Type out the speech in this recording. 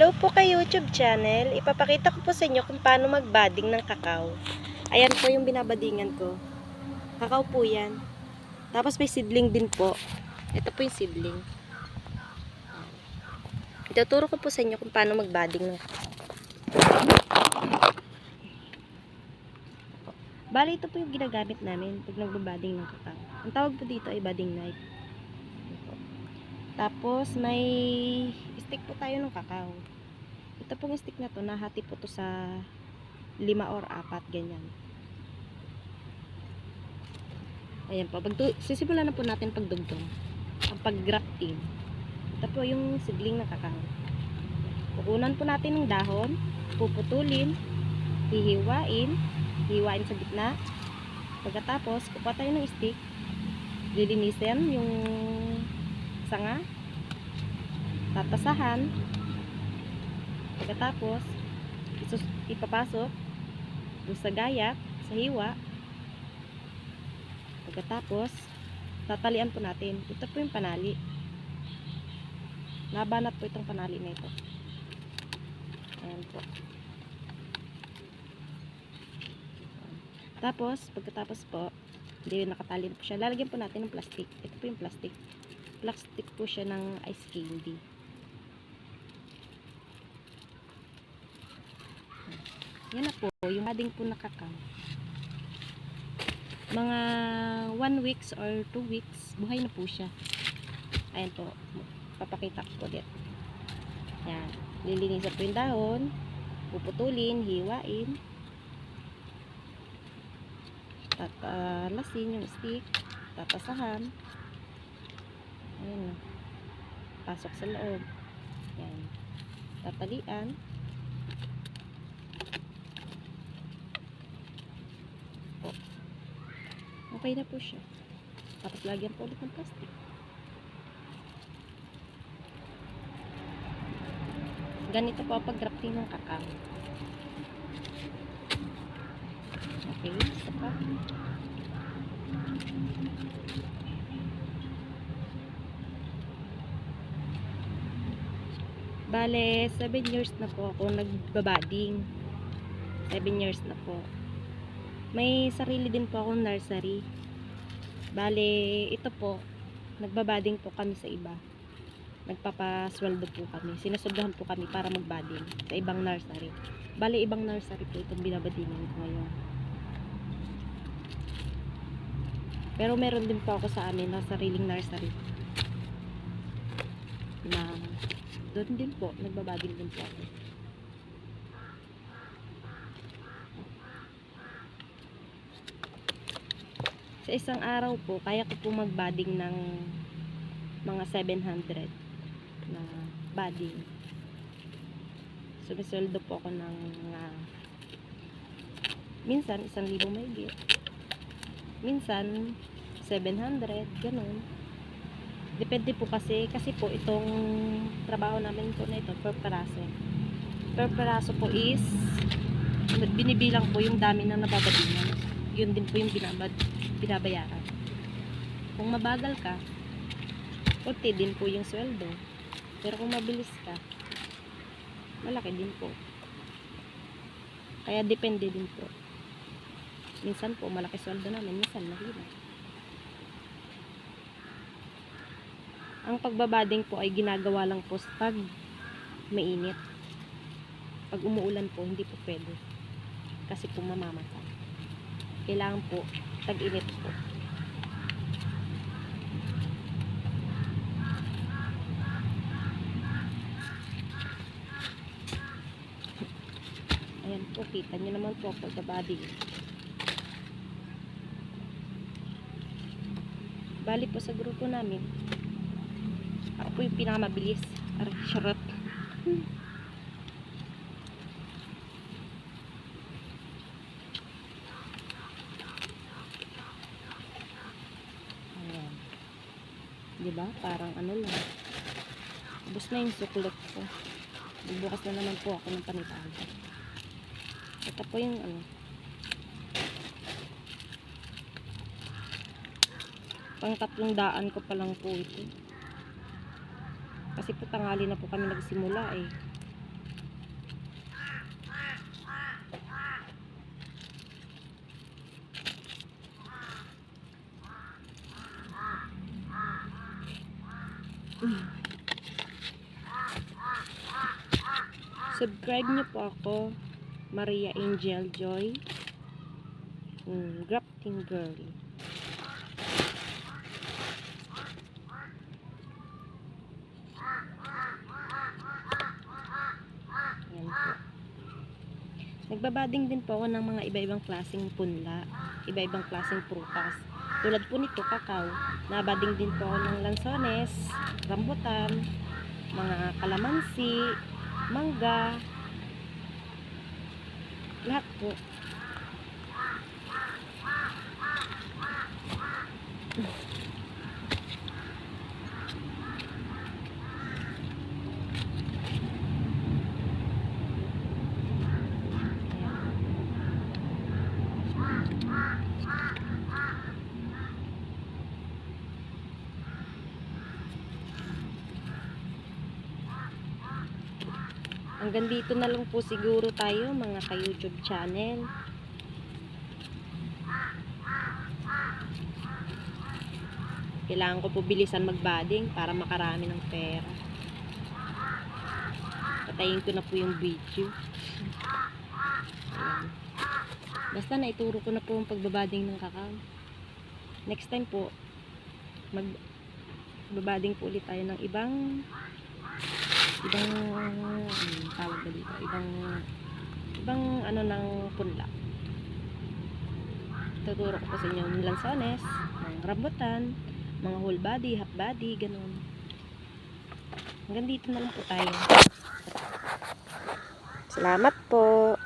Hello po kay YouTube channel. Ipapakita ko po sa inyo kung paano magbading ng kakao. Ayan po yung binabadingan ko. Kakao po yan. Tapos may seedling din po. Ito po yung seedling. Ituturo ko po sa inyo kung paano magbading ng kakao. Bali, ito po yung ginagamit namin pag nagbabading ng kakao. Ang tawag po dito ay bading knife. Tapos, may stick po tayo ng kakao. Ito pong stick na to, nahati po to sa lima or apat, ganyan. Ayan po. Pag sisimulan na po natin pagdugtong. Ang pag-grafting. Ito po yung sidling ng kakao. Kukunan po natin ng dahon, puputulin, hihiwain, hihiwain sa gitna. Pagkatapos, kukuha tayo ng stick, lilinisin yung sanga, tatasahan, pagkatapos, ipapasok sa gayak, sa hiwa, pagkatapos, tatalian po natin. Ito po yung panali. Nabanat po itong panali na ito. Ayan po. Tapos, pagkatapos po, hindi nakatali po siya. Lalagyan po natin ng plastic. Ito po yung plastic. Plastic po siya ng ice candy. Yan na po, yung adding po na kakao. Mga 1 weeks or 2 weeks, buhay na po siya. Ayan po, papakita ko dit. Yan, lilinisan po yung dahon, puputulin, hiwain, tatalasin yung stick, tatasahan, ayan pasok sa loob, yan, tatalian. Okay na po siya. Tapos lagyan po ulit ng plastic. Ganito po pag-grafting ng kakao. Okay, isa pa. Bale, 7 years na po ako nagbabading. 7 years na po. May sarili din po akong nursery. Bale, ito po, nagbabading po kami sa iba. Nagpapasweldo po kami. Sinusundahan po kami para magbading sa ibang nursery. Bale, ibang nursery po itong binabadingan ko ngayon. Pero meron din po ako sa amin na sariling nursery. Na doon din po, nagbabading din po ako. Sa isang araw po, kaya ko po magbading ng mga 700 na bading. Sumisweldo po ako ng mga minsan, isang libo mahigit. Minsan, 700, ganun. Depende po kasi, kasi po itong trabaho namin po na ito, per peraso. Per peraso po is, binibilang po yung dami na nababadingan. Yun din po yung binabad, binabayaran. Kung mabagal ka, konti din po yung sweldo. Pero kung mabilis ka, malaki din po. Kaya depende din po. Minsan po, malaki sweldo namin, minsan mahirap. Ang pagbabading po ay ginagawa lang po pag mainit. Pag umuulan po, hindi po pwede. Kasi po mamamata. Kailangan po, tag-init po. Ayan po, kita nyo naman po pagkabading. Bali po sa grupo namin, ako po yung pinakamabilis. Aray, charot. Ayan. Diba? Parang ano lang. Ubus na yung suklot ko. Bubukas na naman po ako ng panitago. Ito po yung ano. Pang tatlong daan ko pa lang po ito kasi po tanghali na po kami nagsimula eh. Subscribe niyo po ako, Maria Angel Joy. Mm, grafting girl. Nagbabading din po ako ng mga iba-ibang klaseng punla, iba-ibang klaseng prutas. Tulad po nito, kakao. Nabading din po ako ng lansones, rambutan, mga kalamansi, mangga, lahat po. Ayan. Hanggang dito na lang po siguro tayo mga ka-YouTube channel. Kailangan ko po bilisan magbading para makarami ng pera. Patayin ko na po yung video. Ayan. Basta naituro ko na po ang pagbabading ng kakao. Next time po, mag babading po ulit tayo ng ibang ibang um, tawag na dito, ibang ibang ano ng punla. Tuturo ko sa inyo ng lansones, ng rambutan, mga whole body, half body, ganun. Hanggang dito na lang po tayo. Salamat po.